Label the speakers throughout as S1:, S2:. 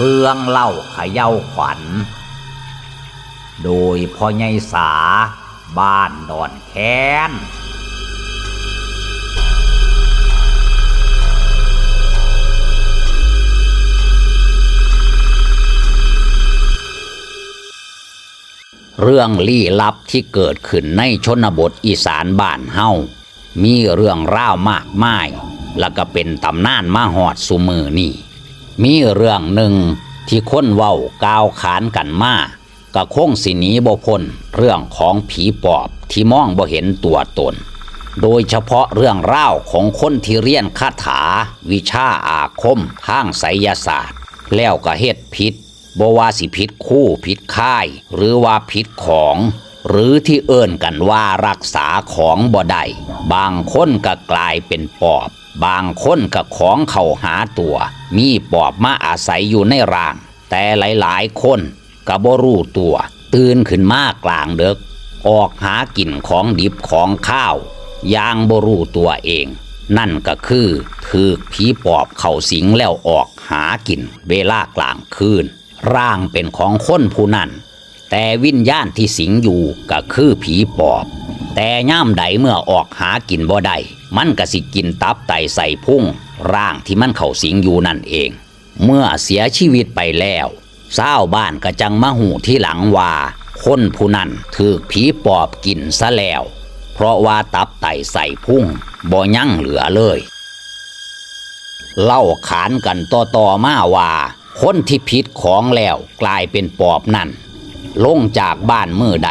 S1: เรื่องเล่าขย่าขวัญ โดยพ่อใหญ่สาบ้านดอนแค้นเรื่องลี้ลับที่เกิดขึ้นในชนบทอีสานบ้านเฮา มีเรื่องร่าวมากมาย แล้วก็เป็นตำนานมาหอดสุมือนี่ มีเรื่องหนึ่งที่คนเว้ากาวขานกันมาก็คงสิหนีบ่พ้นเรื่องของผีปอบที่มองบ่เห็นตัวตน โดยเฉพาะเรื่องร่าของคนที่เรียนคาถา วิชาอาคมทางไสยศาสตร์ แล้วก็เฮ็ดผิดบ่ว่าสิผิดคู่ผิดค่าย หรือว่าผิดของ หรือที่เอิ่นกันว่ารักษาของบ่ได้บางคนก็กลายเป็นปอบ บางคนก็ของเข้าหาตัว มีปอบมาอาศัยอยู่ในร่าง แต่หลายๆ คนกระบรู้ตัว ตื่นขึ้นมากลางเดึก ออกหากินของดิบของข้าว ยางบรู้ตัวเอง นั่นก็คือถือผีปอบเข่าสิงแล้วออกหากิน เวลากลางคืน ร่างเป็นของคนผู้นั้น แต่วิญญาณที่สิงอยู่ก็คือผีปอบ แต่ย่ามใดเมื่อออกหากินบ่ได้มันก็สิกินตับไตใส่พุ่ง ร่างที่มันเข้าสิงอยู่นั่นเอง เมื่อเสียชีวิตไปแล้วเศร้าวบ้านก็จังมาหูที่หลังว่า คนผู้นั้นถูกผีปอบกินซะแล้ว เพราะว่าตับไตใส่พุ่งบ่ยั่งเหลือเลย เล่าขานกันต่อต่อๆมาว่า คนที่ผิดของแล้วกลายเป็นปอบนั่น ลงจากบ้านมือใด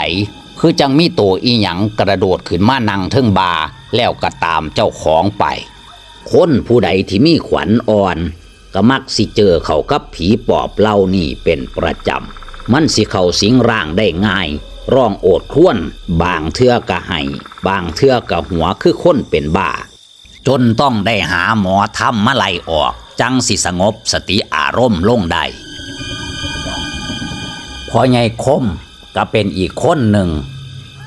S1: คือจังมีตัวอีหยังกระโดดขึ้นมานั่งเทิงบาแล้วก็ตามเจ้าของไป คนผู้ใดที่มีขวัญอ่อน ก็มักสิเจอเขากับผีปอบเล่านี่เป็นประจำ มันสิเขาสิงร่างได้ง่าย ร้องโอดครวญบางเทือกะไห้บางเทือกะหัวคือคนเป็นบ้า จนต้องได้หาหมอทำมาไลออก จังสิสงบสติอารมณ์ลงได้ อใหญ่คมก็เป็นอีกคนหนึ่ง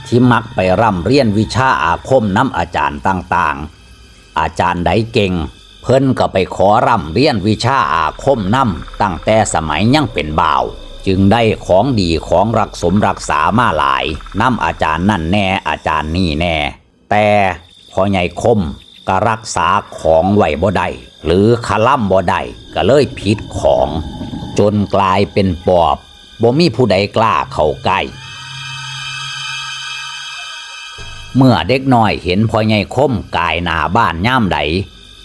S1: ที่มักไปร่ำเรียนวิชาอาคมน้ำอาจารย์ต่างๆ อาจารย์ใดเก่ง เพิ่นก็ไปขอร่ำเรียนวิชาอาคมน้ำตั้งแต่สมัยยังเป็นบ่าว จึงได้ของดีของรักสมรักษามาหลายน้ำอาจารย์นั่นแน่อาจารย์นี่แน่ แต่พอใหญ่คมก็รักษาของไหวบ่ได้หรือคล่ำบ่ได้ก็เลยผิดของ จนกลายเป็นปอบ บ่มีผู้ใดกล้าเข้าใกล้เมื่อเด็กน้อยเห็นพ่อใหญ่คมกายหนาบ้านย่ามใด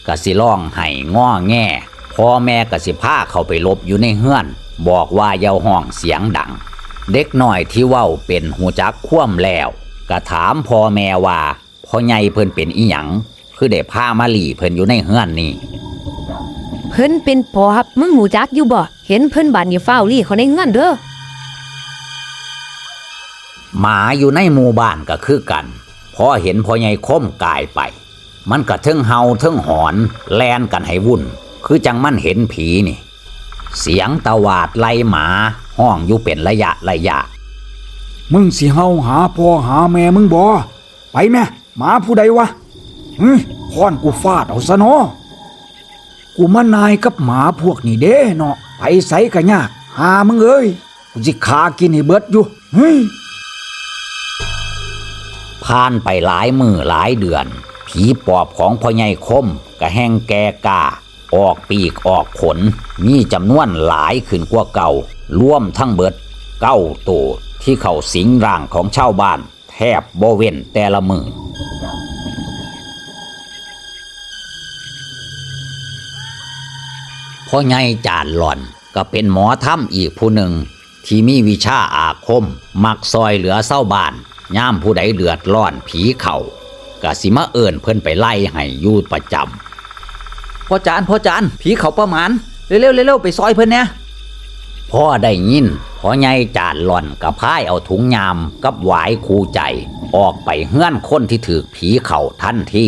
S1: ก็สิร้องไห้ง้อแง่พ่อแม่ก็สิพาเข้าไปลบอยู่ในเฮือน บอกว่าอย่าห้องเสียงดัง เด็กน้อยที่เว้าเป็นหูจักคว่ำแล้วก็ถามพ่อแม่ว่าพ่อใหญ่เพิ่นเป็นอีหยังคือได้พามาหลีเพิ่นอยู่ในเฮือนนี่
S2: เพิ่นเป็นปอบมึงหูจักอยู่บ่ เห็นเพิ่นบานอย่าเฝ้าวลี่เขาในเงื่อนเด้อ
S1: หมาอยู่ในหมู่บ้านก็คือกัน พอเห็นพ่อใหญ่คมกายไป มันก็เทิงเฮาเทิงหอนแลนกันให้วุ่น คือจังมันเห็นผีนี่ เสียงตะวาดไล่หมาห้องอยู่เป็นระยะระยะ
S3: มึงสิเฮาหาพ่อหาแม่มึงบ่ไปแม่หมาผู้ใดวะเฮ้ยค้อนกูฟาดเอาซะเนาะ กูมานายกับหมาพวกนี้เด้เนาะไปใส่กะยาก หามึงเอ้ยกูสิขากินให้เบิดอยู่เฮ้ย
S1: ผ่านไปหลายมือหลายเดือน ผีปอบของพ่อใหญ่คมก็แห้งแก่กาออกปีกออกขน มีจำนวนหลายขึ้นกว่าเก่าร่วมทั้งเบิดเก้าตัวที่เข้าสิงร่างของชาวบ้าน แทบบเว้นแต่ละมือ พ่อใหญ่จานหล่อน ก็เป็นหมอถ้ำอีกผู้หนึ่ง ที่มีวิชาอาคม มักซอยเหลือเศร้าบ้านย่ามผู้ใดเดือดร้อนผีเขากะสิมาเอิญเพิ่นไปไล่ให้อยู่ประจำพ่อจานพ่อจานผีเขาประมาณเร็วๆเร็วๆไปซอยเพิ่นเนี่ยพ่อได้ยินพ่อใหญ่จานหล่อนกับพายเอาถุงยามกับหวายคูใจ ออกไปเฮื่อนคนที่ถือผีเขาทันที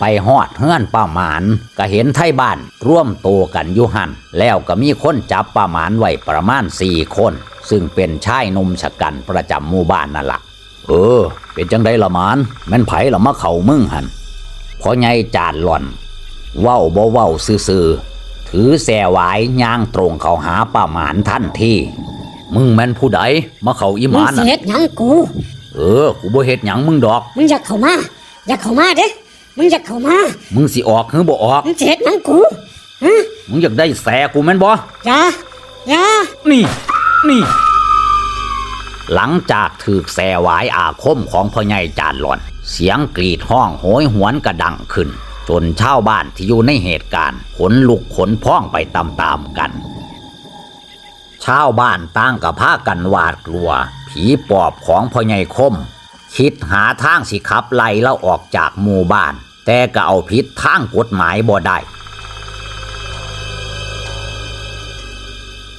S1: ไปฮอดเฮือนป้าหมานก็เห็นไทยบ้านร่วมโตวกันอยู่หันแล้วก็มีคนจับป้าหมานไว้ประมาณสี่คน ซึ่งเป็นชายหนุ่มชะกันประจำหมู่บ้านนั่นละเออ เป็นจังไดละหมานแม่นไผละมาเข่ามึงหันพอไงจานหล่อน เว้าบ่เว้าซื่อๆถือแส่หวายย่างตรงเข้าหาป้าหมานทันทีมึงแม่นผู้ใดมาเข้าอีห
S4: มึง
S1: มาน
S4: สิ
S1: น่ะ
S4: เฮ็ดหยังกู
S1: เออ กูบ่เฮ็ดหยังมึงดอก
S4: มึงอยากเข้ามา อยากเข้ามาเด้ มึงอยากเข้ามา
S1: มึงสิออกหรือบ่ออก
S4: มึงสิเฮ็ดหยังกูฮะ
S1: มึงอยากได้แสกูแม่นบ่
S4: อย่าอย่า
S1: นี่ นี่ หลังจากถูกแสหวายอาคมของพ่อใหญ่จานหลอน เสียงกรีดห้องโหยหวนกระดังขึ้น จนชาวบ้านที่อยู่ในเหตุการณ์ขนลุกขนพ้องไปตามๆกันชาวบ้านต่างกับพากันหวาดกลัว ผีปอบของพ่อใหญ่คม คิดหาทางสิขับไล่เล่าออกจากหมู่บ้าน แต่ก็เอาผิดทางกฎหมายบ่ได้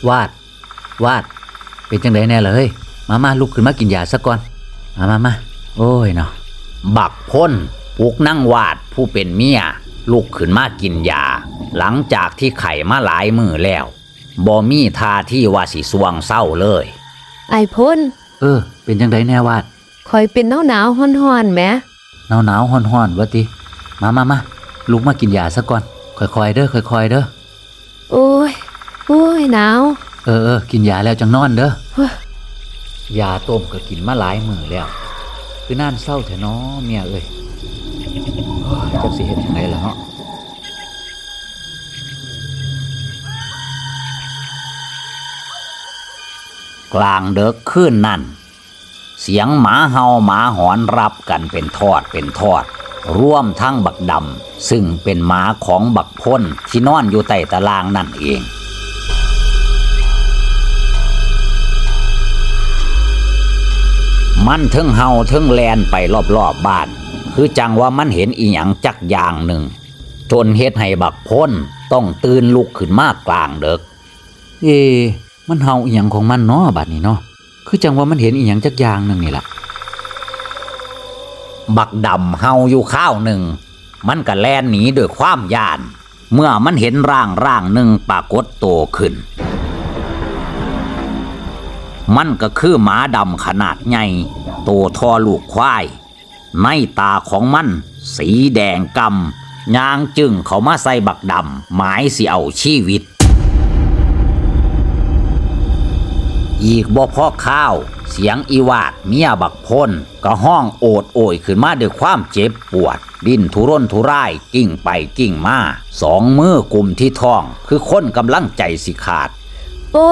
S1: วาด วาด เป็นจังไดแน่เลย มามาลุกขึ้นมากินยาซะก่อน มามามาโอ้ยเนาะ บักพ้นปลุกนั่งวาดผู้เป็นเมียลุกขึ้นมากินยา หลังจากที่ไข่มาหลายมือแล้วบ่มีท่าที่ว่าสิสวงเศร้าเลย
S2: ไอพ่น
S1: เออ เป็นจังไดแน่วาด
S2: คอยเป็นหนาวหนาวๆฮ้อนๆแหม
S1: หนาวหนาวๆฮ้อนๆวะติ มามามาลุกมากินยาซะก่อน ค่อยๆเด้อค่อยๆเด้อ
S2: โอ้ยโอ้ยหนาว
S1: เออเออกินยาแล้วจังนอนเด้อ
S2: เฮ้ย
S1: ยาต้มก็กินมาหลายมือแล้ว คือน่านเศร้าแท้เนาะเมียเอ้ยโอ้ยจักสิเฮ็ดจังไดล่ะเนาะกลางเดึกคืนนั่น เสียงหมาเห่าหมาหอนรับกันเป็นทอดเป็นทอด ร่วมทั้งบักดำซึ่งเป็นหมาของบักพ้นที่นอนอยู่ใต้ตารางนั่นเองมันเทึงเฮาเทึงแลนไปรอบๆบบ้าน คือจังว่ามันเห็นอีหยังจักอย่างหนึ่ง จนเฮ็ดให้บักพ้นต้องตื่นลุกขึ้นมากกลางเด็ก เอ มันเฮาอีหยังของมันเนาะบัดนี้เนาะคือจังว่ามันเห็นอีหยังจักอย่างหนึ่งนี่ล่ะ บักดำเฮาอยู่ข้าวหนึ่ง มันก็แล่นหนีด้วยความย่าน เมื่อมันเห็นร่างร่างหนึ่งปรากฏโตวขึ้น มันก็คือหมาดำขนาดใหญ่โตทอลูกควาย ในตาของมัน สีแดงกำยางจึงเขามาใส่บักดำหมายสิเอาชีวิต อีกบ่พ่อข้าว เสียงอีวาดเมียบักพ้นก็ห้องโอดโอยขึ้นมาด้วยความเจ็บปวด ดิ้นทุรนทุรายกิ่งไปกิ่งมาสองมือกลุ่มที่ท้อง คือคนกำลังใจสิขาด
S2: โอ้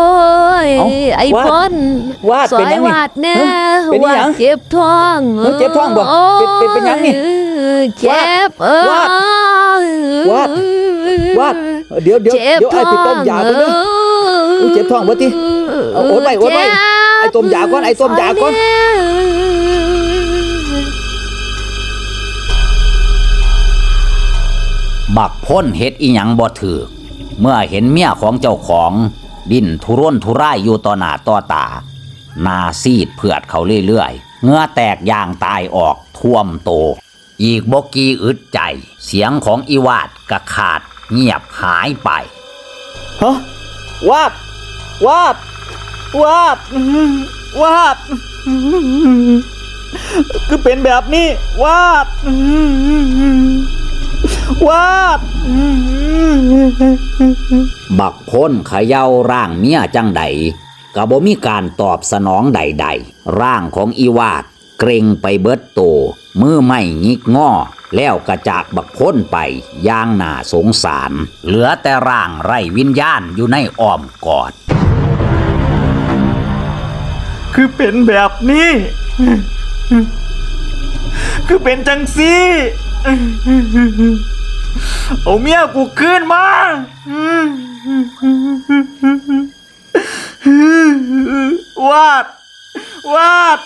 S2: ย
S1: เอ้า
S2: ไอ
S1: วาด
S2: พ่น
S1: วาด
S2: สว
S1: เป็น
S2: ย
S1: หยังนี่
S2: วาดแน่
S1: ฮะเป็นอีหยัง
S2: วาดเจ็บท้อง
S1: เออเจ็บท้องบ่เป็นเป็นเป็นหยังนี่
S2: โอ้ยเจ็บเออ
S1: วาดวาด วาดเดี๋ยวเดี๋ยว
S2: จ็บ
S1: เดี๋ยวไอ้ไปต้มยาก่อนเด้อ อุ๊ยเจ็บท้องบ่ติเอาโอ๊ตไว้โอ๊ตไว้
S2: เจ็บ
S1: ไอ้ต้มยาก่อนไอ้ต้มยาก่อนบักพ้นเฮ็ดอีหยังบ่ถือเมื่อเห็นเมียของเจ้าของดิ้นทุรนทุร่ายอยู่ต่อหน้าต่อตาหนาซีดเผือดเขาเรื่อยๆเหงื่อแตกยางตายออกท่วมโต อีกบกีอึดใจ เสียงของอีวาดกระขาดเงียบหายไป
S5: ฮะวาบวาบ วาบวาบคือเป็นแบบนี้วาบวาบ
S1: บักพ้นขย่าร่างเมียจังใดก็บ่มีการตอบสนองใดๆ ร่างของอีวาดเกรงไปเบิดโตมือไม่งิกง้อแล้วกระจากบักพ้นไปย่างน่าสงสาร เหลือแต่ร่างไร้วิญญาณอยู่ในอ้อมกอด
S5: คือเป็นแบบนี้ คือเป็นจังซี่เอาเมียกูขึ้นมาวาดวาด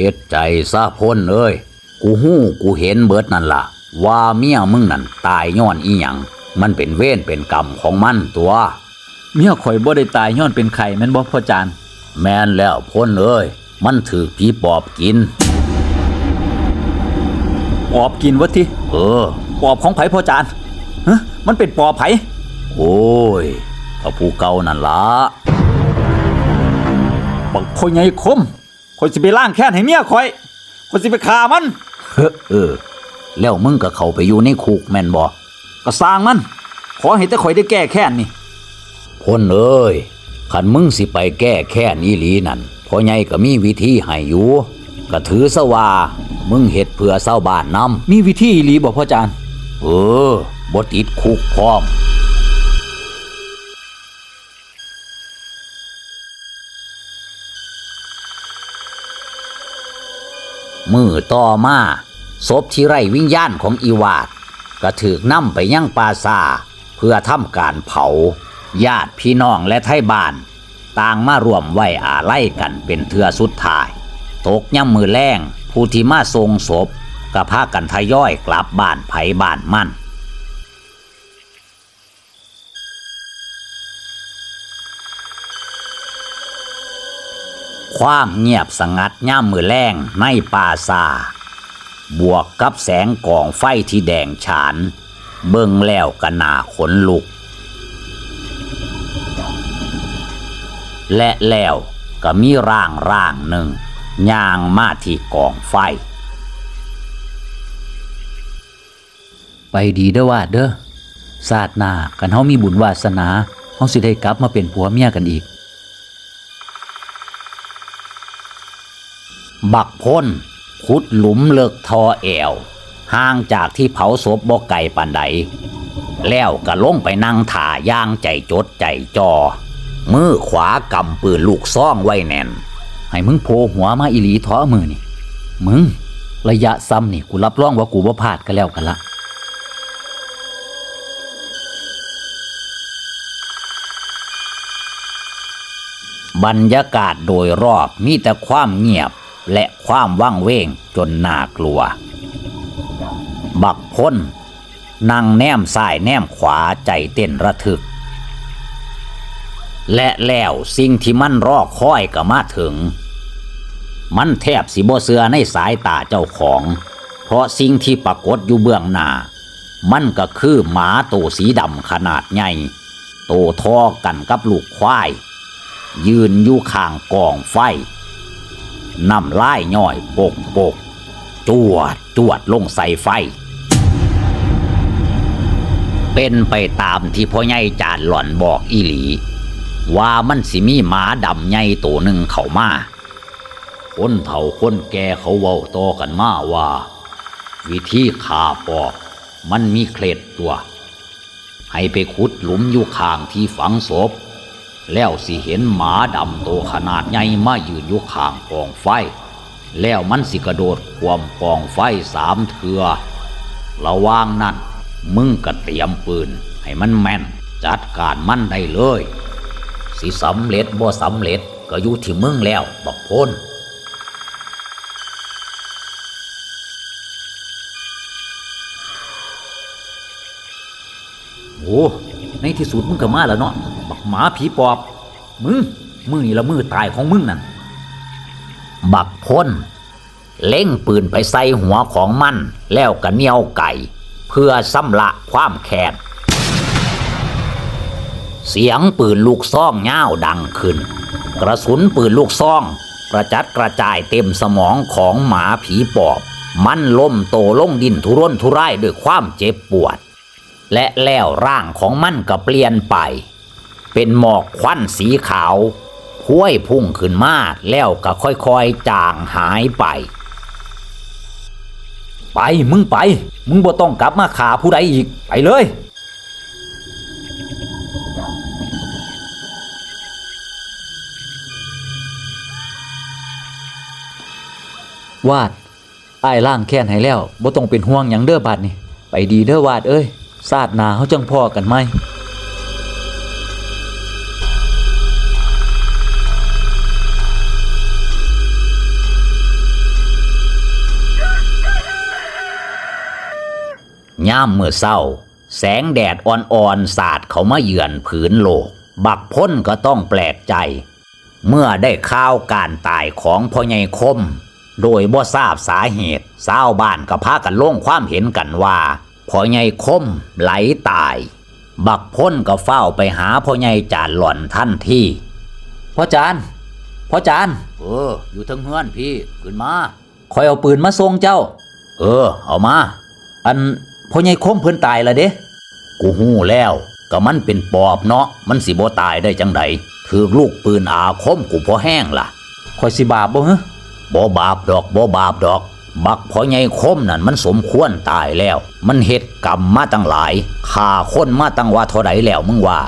S1: เฮ็ดใจซะพ้นเอ้ยกูหู้กูเห็นเบิดนั่นล่ะ ว่าเมียมึงนั่นตายย้อนอีหยังมันเป็นเวรเป็นกรรมของมันตัว
S5: เมียข่อยบ่ได้ตายย้อนเป็นไข่แม่นบ่พ่อจาน
S1: แม่นแล้วพ้นเอ้ยมันถือผีปอบกิน
S5: ปอบกินวะที
S1: เออ
S5: ปอบของไผพ่อจานฮะมันเป็นปอบไผ
S1: โอ้ยก็ผู้เก่านั่นละ
S5: บักพ่อใหญ่คม คอยสิไปล่างแค้นให้เมียคอยคอยสิไปฆ่ามัน
S1: เฮ้อเออ แล้วมึงก็เข้าไปอยู่ในคุกแม่นบ่
S5: ก็สร้างมัน ขอให้แต่คอยได้แก้แค้นนี่
S1: พ้นเอ้ยขันมึงสิไปแก้แค่นี้หลีนั่นพ่อใหญ่ก็มีวิธีให้อยู่ก็ถือซะว่ามึงเฮ็ดเพื่อเศร้าวบ้านนำ
S5: มีวิธีอีหลีบอกพ่อจาน
S1: เออบ่ติดคุกพร้อม มือต่อมาศพที่ไร่วิญญาณของอีวาดก็ถูกนำไปยังปาซาเพื่อทำการเผา ญาติพี่น้องและไทบ้าน ต่างมารวมไว้อาไล่กันเป็นเทือสุดท้าย ตกย่ำมือแรงผู้ที่มาทรงศพก็พากันทยอยกลับบ้านไผบ้านมั่น ความเงียบสงัดย่ามมือแรงในป่าซาบวกกับแสงกองไฟที่แดงฉาน เบิ่งแล้วกะหนาขนลุก และแล้วก็มีร่างร่างหนึ่งย่างมาที่กองไฟ
S5: ไปดีเด้อว่าเด้อศาสนากันเฮามีบุญวาสนาเฮาสิได้กลับมาเป็นผัวเมียกันอีก
S1: บักพ้นขุดหลุมเลิกทอแอวห่างจากที่เผาศพบ่ไก่ปันใด แล้วก็ลงไปนั่งถ่าย่างใจจดใจจอมือขวากำปืนลูกซ่องไว้แน่น
S5: ให้มึงโผล่หัวมาอีหลีท้อมือนี่ มึง ระยะซ้ำนี่กูรับรองว่ากูบ่พลาดกันแล้วกันละ
S1: บรรยากาศโดยรอบมีแต่ความเงียบ และความว่างเว้งจนน่ากลัว บักพ้นนั่งแนมซ้ายแนมขวาใจเต้นระทึก และแล้วสิ่งที่มันรอคอยก็มาถึง มันแทบสิบเสือในสายตาเจ้าของ เพราะสิ่งที่ปรากฏอยู่เบื้องหน้า มันก็คือหมาตัวสีดำขนาดใหญ่โตทอกันกับลูกควาย ยืนอยู่ข้างกองไฟ น้ำลายย่อยโปกปกจวดจวดลงใส่ไฟ เป็นไปตามที่พ่อใหญ่จานหล่อนบอกอีหลี ว่ามันสิมีหมาดำใหญ่ตัวหนึ่งเข้ามาคนเฒ่าคนแก่เขาเว้าต่อกันมาว่า วิธีฆ่าปอบมันมีเคล็ดตัว ให้ไปขุดหลุมอยู่ข้างที่ฝังศพ แล้วสิเห็นหมาดำโตขนาดใหญ่มายืนอยู่ข้างกองไฟ แล้วมันสิกระโดดความกองไฟสามเถือระว่างนั้นมึงก็เตรียมปืน ให้มันแม่น จัดการมันได้เลย สิสำเร็จบ่สำเร็จก็อยู่ที่มึงแล้วบักพ้น
S5: โอ้ ในที่สุดมึงก็มาแล้วเนาะบักหมาผีปอบ มึงมือนี่ละมือตายของมึงนั่น
S1: บักพ้นเล็งปืนไปใส่หัวของมัน แล้วก็เนียวไก่ เพื่อสำละความแค้นเสียงปืนลูกซองเง้าดังขึ้น กระสุนปืนลูกซอง กระจัดกระจายเต็มสมองของหมาผีปอบ มันล้มโตลงดินทุรนทุรายด้วยความเจ็บปวด และแล้วร่างของมันก็เปลี่ยนไป เป็นหมอกควันสีขาวห้วยพุ่งขึ้นมาแล้วก็ค่อยๆจางหายไป
S5: ไปมึงไป มึงบ่ต้องกลับมาขาผู้ใดอีกไปเลย วาดไอ้ล่างแค้นให้แล้วบ่ต้องเป็นห่วงหยังเด้อบัดนี่ไปดีเด้อวาดเอ้ย ซาดหนาเฮาจังพ่อกันไหม
S1: ย่ามเมื่อเศร้า แสงแดดอ่อนๆสาดเขามาเยือนผืนโลก บักพ้นก็ต้องแปลกใจ เมื่อได้ข่าวการตายของพ่อใหญ่คม โดยบ่ทราบสาเหตุชาวบ้านก็พากันลงความเห็นกันว่า พ่อใหญ่คมไหลตาย บักพ้นก็เฝ้าไปหาพ่อใหญ่จานหล่อนท่านที่พ่อจานพ่อจานเออ อยู่ทั้งเฮือนพี่ขึ้นมาคอยเอาปืนมาส่งเจ้า เออ เอามา อันพ่อใหญ่คมเพิ่นตายและเด้กูหู้แล้วก็มันเป็นปอบเนาะมันสิบ่ตายได้จังใดถือลูกปืนอาคมกูพอแห้งล่ะคอยสิบาปบ่ฮะบ่บาปดอกบ่บาปดอก บักพ่อใหญ่คมนั่นมันสมควรตายแล้ว มันเฮ็ดกรรมมาตั้งหลายฆ่าคนมาตั้งว่าเท่าใดแล้วมึงว่า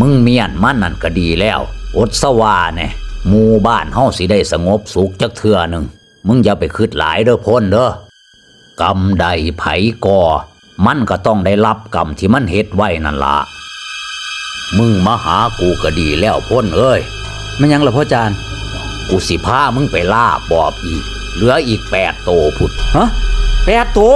S1: มึงเมียนมันนั่นก็ดีแล้ว อดสว่าแน่หมู่บ้านเฮาสิได้สงบสุขจักเทื่อหนึ่งมึงอย่าไปคิดหลายเด้อพ้นเด้อกรรมใดไผก่อมันก็ต้องได้รับกรรมที่มันเฮ็ดไว้นั่นละมึงมาหากูก็ดีแล้วพ้นเอ้ยมันยังละพ่อจานกูสิพามึงไปล่าปอบอีก เหลืออีกแปดโตวพุดฮะแปดโตว